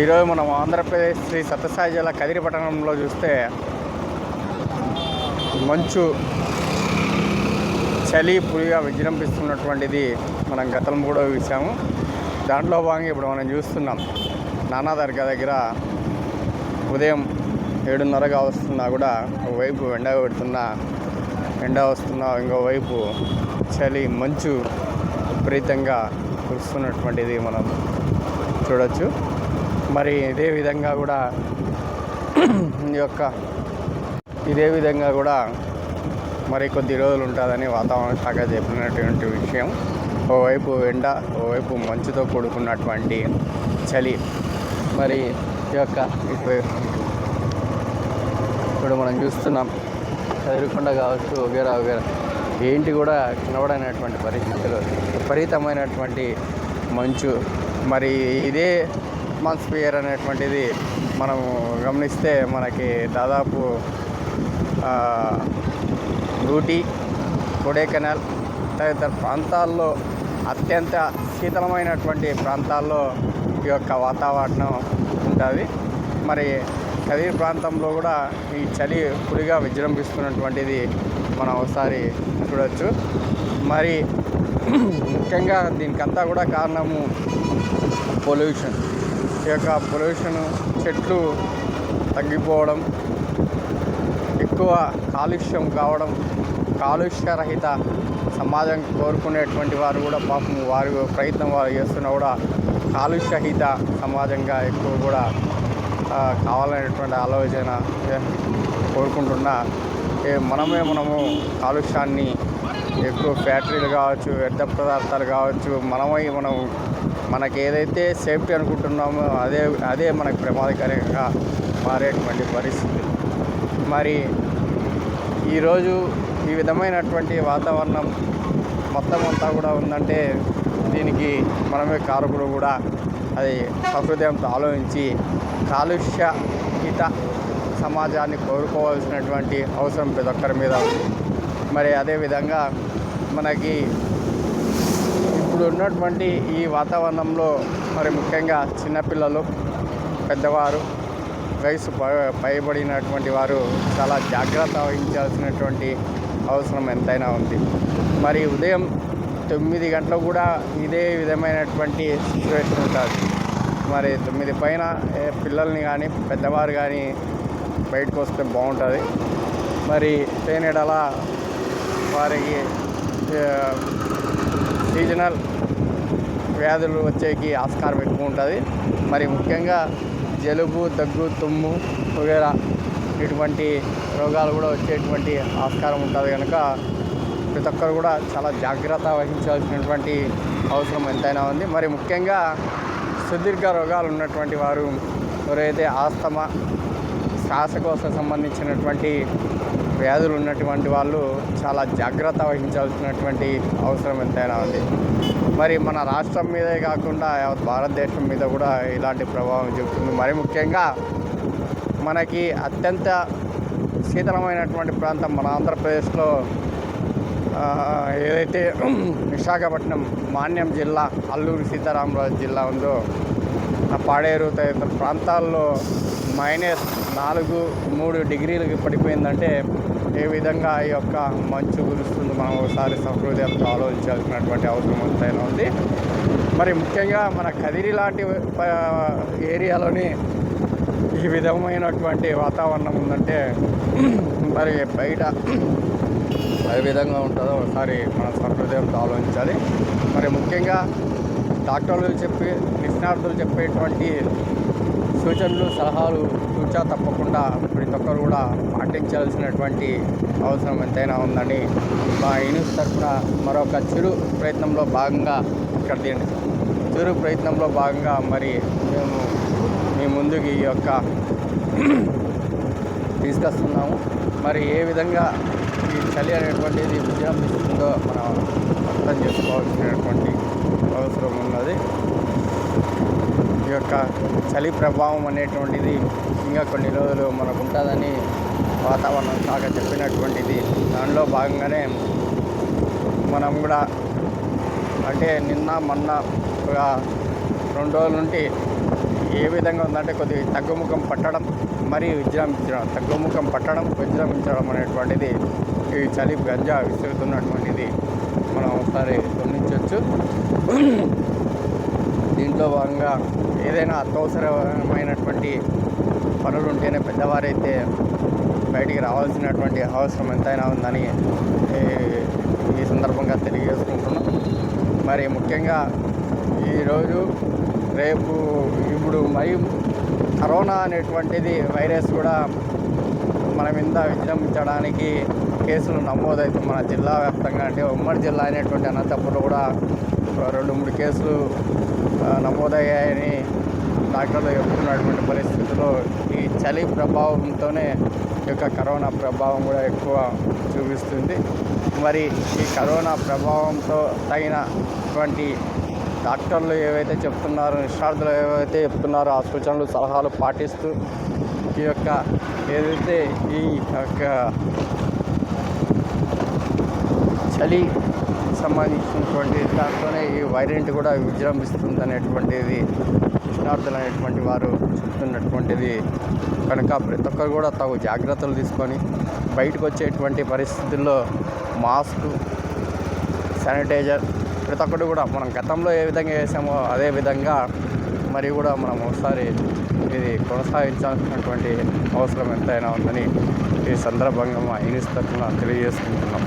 ఈరోజు మనం ఆంధ్రప్రదేశ్ శ్రీ సత్యసాయి జిల్లా కదిరి పట్టణంలో చూస్తే మంచు చలి పులిగా విజృంభిస్తున్నటువంటిది మనం గతంలో కూడా చూసాము దాంట్లో భాగంగా ఇప్పుడు మనం చూస్తున్నాం. నానా దర్గా దగ్గర ఉదయం ఏడున్నరగా వస్తున్నా కూడా ఒకవైపు ఎండ పెడుతున్నా ఎండ వస్తున్నా ఇంకోవైపు చలి మంచు విపరీతంగా కురుస్తున్నటువంటిది మనం చూడొచ్చు. మరి ఇదే విధంగా కూడా ఈ యొక్క ఇదే విధంగా కూడా మరి కొద్ది రోజులు ఉంటుందని వాతావరణ శాఖ చెప్పినటువంటి విషయం. ఓవైపు ఎండ ఓవైపు మంచుతో కూడుకున్నటువంటి చలి. మరి ఈ యొక్క ఇప్పుడు ఇప్పుడు మనం చూస్తున్నాం. చదువుకొండ కావచ్చు వగేరా వగేరా ఏంటి కూడా కనబడనటువంటి పరిస్థితులు. విపరీతమైనటువంటి మంచు. మరి ఇదే అట్మాస్ఫియర్ అనేటువంటిది మనం గమనిస్తే మనకి దాదాపు ఊటీ కొడైకెనాల్ తదితర ప్రాంతాల్లో అత్యంత శీతలమైనటువంటి ప్రాంతాల్లో ఈ యొక్క వాతావరణం ఉంటుంది మరి కదిరి ప్రాంతంలో కూడా ఈ చలి పుడిగా విజృంభిస్తున్నటువంటిది మనం ఒకసారి చూడవచ్చు మరి ముఖ్యంగా దీనికంతా కూడా కారణము పొల్యూషన్. ఈ యొక్క పొల్యూషన్ చెట్లు తగ్గిపోవడం ఎక్కువ కాలుష్యం కావడం కాలుష్యరహిత సమాజం కోరుకునేటువంటి వారు కూడా పాపం వారి ప్రయత్నం వారు చేస్తున్నా కూడా కాలుష్యహిత సమాజంగా ఎక్కువ కూడా కావాలనేటువంటి ఆలోచన కోరుకుంటున్నా. మనమే మనము కాలుష్యాన్ని ఎక్కువ ఫ్యాక్టరీలు కావచ్చు వ్యర్థ పదార్థాలు కావచ్చు మనమై మనం మనకి ఏదైతే సేఫ్టీ అనుకుంటున్నామో అదే అదే మనకు ప్రమాదకరంగా మారేటువంటి పరిస్థితి. మరి ఈరోజు ఈ విధమైనటువంటి వాతావరణం మొత్తం అంతా కూడా ఉందంటే దీనికి మనమే కారకులు కూడా అది సహృదయంతో ఆలోచించి కాలుష్య హిత సమాజాన్ని కోరుకోవాల్సినటువంటి అవసరం ప్రతి ఒక్కరి మీద. ఉంది మరి అదేవిధంగా మనకి ఇప్పుడు ఉన్నటువంటి ఈ వాతావరణంలో మరి ముఖ్యంగా చిన్నపిల్లలు పెద్దవారు వయసు ప- పైబడినటువంటి వారు చాలా జాగ్రత్త వహించాల్సినటువంటి అవసరం ఎంతైనా ఉంది. మరి ఉదయం తొమ్మిది గంటలకు కూడా ఇదే విధమైనటువంటి సిచ్యువేషన్ ఉంటుంది. మరి తొమ్మిది పైన పిల్లల్ని కానీ పెద్దవారు కానీ బయటకు వస్తే బాగుంటుంది. మరి తేనెడల వారికి సీజనల్ వ్యాధులు వచ్చేకి ఆస్కారం ఎక్కువ ఉంటుంది. మరి ముఖ్యంగా జలుబు దగ్గు తుమ్ము వగేరా ఇటువంటి రోగాలు కూడా వచ్చేటువంటి ఆస్కారం ఉంటుంది కనుక ప్రతి ఒక్కరు కూడా చాలా జాగ్రత్త వహించాల్సినటువంటి అవసరం ఎంతైనా ఉంది. మరి ముఖ్యంగా సుదీర్ఘ రోగాలు ఉన్నటువంటి వారు ఎవరైతే ఆస్తమా శ్వాసకోశ సంబంధించినటువంటి వ్యాధులు ఉన్నటువంటి వాళ్ళు చాలా జాగ్రత్త వహించాల్సినటువంటి అవసరం ఎంతైనా ఉంది. మరి మన రాష్ట్రం మీదే కాకుండా యావత్ భారతదేశం మీద కూడా ఇలాంటి ప్రభావం చూపుతుంది. మరి ముఖ్యంగా మనకి అత్యంత శీతలమైనటువంటి ప్రాంతం మన ఆంధ్రప్రదేశ్లో ఏదైతే విశాఖపట్నం మాన్యం జిల్లా అల్లూరు సీతారామరాజు జిల్లా ఉందో పాడేరు తదితర ప్రాంతాల్లో మైనస్ నాలుగు మూడు డిగ్రీలకి పడిపోయిందంటే ఏ విధంగా ఈ యొక్క మంచు కురుస్తుంది మనం ఒకసారి సహృదయంతో ఆలోచించాల్సినటువంటి అవసరం ఎంతైనా ఉంది. మరి ముఖ్యంగా మన కదిరి లాంటి ఏరియాలోని ఈ విధమైనటువంటి వాతావరణం ఉందంటే మరి బయట ఏ విధంగా ఉంటుందో ఒకసారి మన సహృదయంతో ఆలోచించాలి. మరి ముఖ్యంగా డాక్టర్లు చెప్పి నిష్ణార్థులు చెప్పేటువంటి సూచనలు సలహాలు చూచా తప్పకుండా ప్రతి ఒక్కరు కూడా పాటించాల్సినటువంటి అవసరం ఎంతైనా ఉందని మా యూనిస్ తరఫున మరొక చిరు ప్రయత్నంలో భాగంగా ఇక్కడ దీని చిరు ప్రయత్నంలో భాగంగా మరి మేము మీ ముందుకి ఈ యొక్క తీసుకొస్తున్నాము. మరి ఏ విధంగా ఈ చలి అనేటువంటిది విజృంభిస్తుందో మనం అర్థం చేసుకోవాల్సినటువంటి అవసరం ఉన్నది. ఈ యొక్క చలి ప్రభావం అనేటువంటిది ఇంకా కొన్ని రోజులు మనకు ఉంటుందని వాతావరణ శాఖ చెప్పినటువంటిది. దానిలో భాగంగానే మనం కూడా అంటే నిన్న మొన్న ఒక రెండు రోజుల నుండి ఏ విధంగా ఉందంటే కొద్దిగా తగ్గుముఖం పట్టడం మరియు విజృంభించడం తగ్గుముఖం పట్టడం విజృంభించడం అనేటువంటిది ఈ చలి గంజా విసురుతున్నటువంటిది మనం ఒకసారి గమనించవచ్చు. దీంట్లో భాగంగా ఏదైనా అత్యవసరమైనటువంటి పనులు ఉంటేనే పెద్దవారైతే బయటికి రావాల్సినటువంటి అవసరం ఎంతైనా ఉందని ఈ- ఈ సందర్భంగా తెలియజేసుకుంటున్నాం. మరి ముఖ్యంగా ఈరోజు రేపు ఇప్పుడు మరి కరోనా అనేటువంటిది వైరస్ కూడా మన మీద విజృంభించడానికి కేసులు నమోదైతే మన జిల్లా వ్యాప్తంగా అంటే ఉమ్మడి జిల్లా అయినటువంటి అనంతపురంలో కూడా రెండు మూడు కేసులు నమోదయ్యాయని డాక్టర్లు చెప్తున్నటువంటి పరిస్థితుల్లో ఈ చలి ప్రభావంతోనే ఈ యొక్క కరోనా ప్రభావం కూడా ఎక్కువ చూపిస్తుంది. మరి ఈ కరోనా ప్రభావంతో తగినటువంటి డాక్టర్లు ఏవైతే చెప్తున్నారో నిష్ణార్థులు ఏవైతే చెప్తున్నారో ఆ సూచనలు సలహాలు పాటిస్తూ ఈ యొక్క ఏదైతే ఈ యొక్క చలి సంబంధించినటువంటి దాంట్లోనే ఈ వైరెంట్ కూడా విజృంభిస్తుంది అనేటువంటిది కృష్ణార్థులు అనేటువంటి వారు చెప్తున్నటువంటిది కనుక ప్రతి ఒక్కరు కూడా తగు జాగ్రత్తలు తీసుకొని బయటకు వచ్చేటువంటి పరిస్థితుల్లో మాస్క్ శానిటైజర్ ప్రతి ఒక్కటి కూడా మనం గతంలో ఏ విధంగా చేసామో అదే విధంగా మరి కూడా మనం ఒకసారి ఇది కొనసాగించాల్సినటువంటి అవసరం ఎంతైనా ఉందని ఈ సందర్భంగా మా ఇనిస్ తరఫున తెలియజేసుకుంటున్నాం.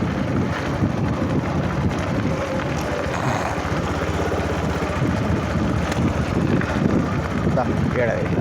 ఏడాది.